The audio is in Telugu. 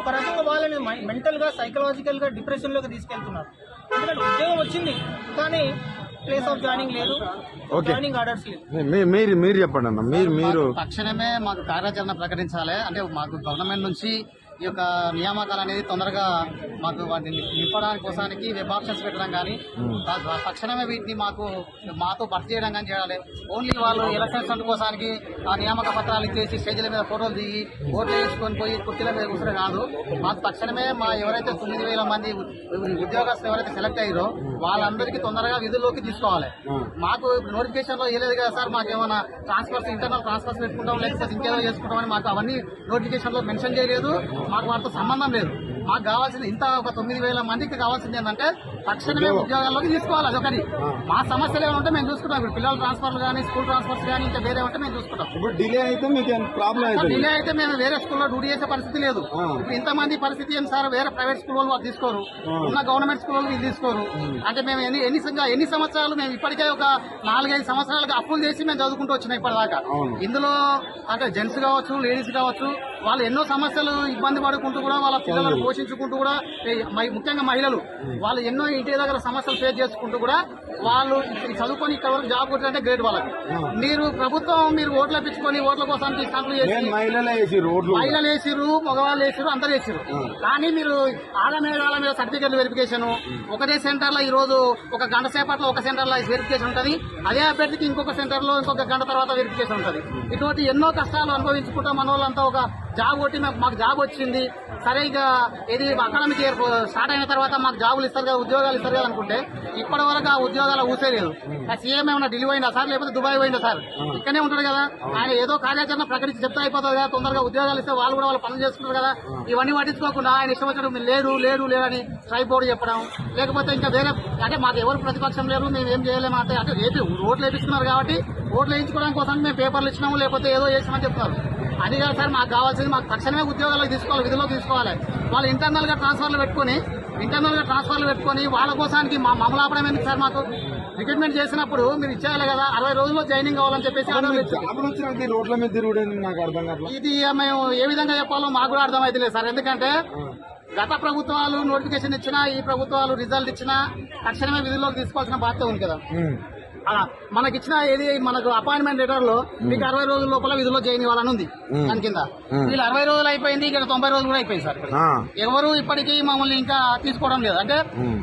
ఒక రకంగా వాళ్ళని మెంటల్గా సైకలాజికల్గా డిప్రెషన్లోకి తీసుకెళ్తున్నారు. ఎందుకంటే ఉద్యోగం వచ్చింది కానీ ప్లేస్ ఆఫ్ జాయినింగ్ లేదు. జాయినింగ్ ఆర్డర్స్ లేదు మీరు మీరు చెప్పండి అన్న మీరు మీరు తక్షణమే మాకు కార్యాచరణ ప్రకటించాలి. అంటే మాకు గవర్నమెంట్ నుంచి ఈ యొక్క నియామకాలు అనేది తొందరగా మాకు వాటిని నింపడానికి కోసానికి వెబ్ ఆప్షన్స్ పెట్టడం కానీ తక్షణమే వీటిని మాకు మాతో భర్తీ చేయడం కానీ చేయాలి. ఓన్లీ వాళ్ళు ఎలక్షన్స్ ఫండ్ కోసానికి ఆ నియామక పత్రాలు ఇచ్చేసి స్టేజ్ల మీద ఫోటోలు దిగి ఓట్లు వేసుకొని పోయి కుర్చీల మీద కూర్చొని కాదు. మాకు తక్షణమే మా ఎవరైతే తొమ్మిది వేల మంది ఉద్యోగస్తులు ఎవరైతే సెలెక్ట్ అయ్యారో వాళ్ళందరికీ తొందరగా విధుల్లోకి తీసుకోవాలి. మాకు నోటిఫికేషన్లో ఏలేదు కదా సార్ మాకు ఏమైనా ట్రాన్స్ఫర్స్ ఇంటర్నల్ ట్రాన్స్ఫర్స్ పెట్టుకుంటాం లేకపోతే ఇంకేదో చేసుకుంటామని మాకు అవన్నీ నోటిఫికేషన్లో మెన్షన్ చేయలేదు. మాకు వాటితో సంబంధం లేదు. మాకు కావాల్సింది ఇంత ఒక తొమ్మిది వేల మందికి కావాల్సింది ఏంటంటే తక్షణమే ఉద్యోగాల్లోకి తీసుకోవాలి అదొకటి. మా సమస్యలు ఏమైనా ఉంటే మేము చూసుకుంటాం. ఇప్పుడు పిల్లల ట్రాన్స్ఫర్లు కానీ స్కూల్ ట్రాన్స్ఫర్స్ కానీ ఇంకా వేరే ఉంటే మేము చూసుకుంటాం. ఇప్పుడు డిలే అయితే మీకు ప్రాబ్లం డిలే అయితే మేము వేరే స్కూల్లో డ్యూటీ చేసే పరిస్థితి లేదు. ఇప్పుడు ఇంతమంది పరిస్థితి ఏం సార్? వేరే ప్రైవేట్ స్కూల్ వాళ్ళు తీసుకోరు. ఉన్న గవర్నమెంట్ స్కూల్ వాళ్ళు తీసుకోరు. అంటే మేము ఎన్ని ఎన్ని ఎన్ని సంవత్సరాలు మేము ఇప్పటికే ఒక నాలుగైదు సంవత్సరాలుగా అప్పులు చేసి మేము చదువుకుంటూ వచ్చినాం ఇప్పటిదాకా. ఇందులో అంటే జెంట్స్ కావచ్చు లేడీస్ కావచ్చు వాళ్ళు ఎన్నో సమస్యలు ఇబ్బంది పడుకుంటూ కూడా వాళ్ళ పిల్లలను పోషించుకుంటూ కూడా ముఖ్యంగా మహిళలు వాళ్ళు ఎన్నో ఇంటి దగ్గర సమస్యలు ఫేస్ చేసుకుంటూ కూడా వాళ్ళు చదువుకొని ఇక్కడ వరకు జాబ్ కొట్టారంటే గ్రేట్ వాళ్ళకి. మీరు ప్రభుత్వం మీరు ఓట్లు ఇప్పించుకొని ఓట్ల కోసం స్టాంపులు చేసి నేను మహిళలే వేసి రోడ్లు మహిళలు వేసిర్రు మగవాళ్ళు వేసిర్రు అందరు వేసిర్రు. కానీ మీరు ఆడ మీద వాళ్ళ మీద సర్టిఫికెట్ వెరిఫికేషన్ ఒకటే సెంటర్లో ఈ రోజు ఒక గంట సేపట్లో ఒక సెంటర్లో వెరిఫికేషన్ ఉంటది. అదే అభ్యర్థికి ఇంకొక సెంటర్లో ఇంకొక గంట తర్వాత వెరిఫికేషన్ ఉంటది. ఇటువంటి ఎన్నో కష్టాలు అనుభవించుకుంటా మన వాళ్ళంతా ఒక జాబ్ కొట్టి మాకు జాబ్ వచ్చింది. సరే ఇక ఇది అకాడమిక్ ఇయర్ స్టార్ట్ అయిన తర్వాత మాకు జాబులు ఇస్తారు కదా ఉద్యోగాలు ఇస్తారు కదా అనుకుంటే ఇప్పటి వరకు ఆ ఉద్యోగాలు ఊసేలేదు. ఆ సీఎం ఏమైనా ఢిల్లీ పోయిందా సార్? లేకపోతే దుబాయ్ పోయిందా సార్? ఇక్కడనే ఉంటాడు కదా. ఆయన ఏదో కార్యాచరణ ప్రకటించి చెప్తే అయిపోతుంది కదా. తొందరగా ఉద్యోగాలు ఇస్తే వాళ్ళు కూడా వాళ్ళు పనులు చేసుకుంటారు కదా. ఇవన్నీ పట్టించుకోకుండా ఆయన ఇష్టం వచ్చినట్టు లేదు లేరు లేదని లేరని బోర్డు చెప్పడం. లేకపోతే ఇంకా వేరే అంటే మాకు ఎవరు ప్రతిపక్షం లేరు మేము ఏం చేయలేము అంటే అంటే రేపు ఓట్లు వేపిస్తున్నారు కాబట్టి ఓట్లు వేయించుకోవడం కోసం మేము పేపర్లు ఇచ్చినాము లేకపోతే ఏదో చేసినామని చెప్తున్నారు. అది కాదు సార్ మాకు కావాల్సింది మాకు తక్షణమే ఉద్యోగాలకు తీసుకోవాలి విధుల్లో తీసుకోవాలి. వాళ్ళు ఇంటర్నల్గా ట్రాన్స్ఫర్లు పెట్టుకొని ఇంటర్నల్గా ట్రాన్స్ఫర్లు పెట్టుకొని వాళ్ళ కోసానికి మా మమ్మల్ని ఆపడం ఎందుకు సార్ మాకు రిక్రూట్మెంట్ చేసినప్పుడు మీరు ఇచ్చేయాలి కదా అరవై రోజుల్లో జాయినింగ్ కావాలని చెప్పేసి ఇది మేము ఏ విధంగా చెప్పాలో మాకు కూడా అర్థమైతే లేదు సార్. ఎందుకంటే గత ప్రభుత్వాలు నోటిఫికేషన్ ఇచ్చినా ఈ ప్రభుత్వాలు రిజల్ట్ ఇచ్చినా తక్షణమే విధుల్లోకి తీసుకోవాల్సిన బాధ్యత ఉంది కదా. అలా మనకి ఇచ్చిన ఏది మనకు అపాయింట్మెంట్ లెటర్లో మీకు అరవై రోజుల లోపల విధుల్లో జాయిన్ ఇవ్వాలని ఉంది. దాని కింద. వీళ్ళు అరవై రోజులు అయిపోయింది ఇక్కడ తొంభై రోజులు కూడా అయిపోయింది సార్. ఎవరు ఇప్పటికీ మమ్మల్ని ఇంకా తీసుకోవడం లేదు. అంటే.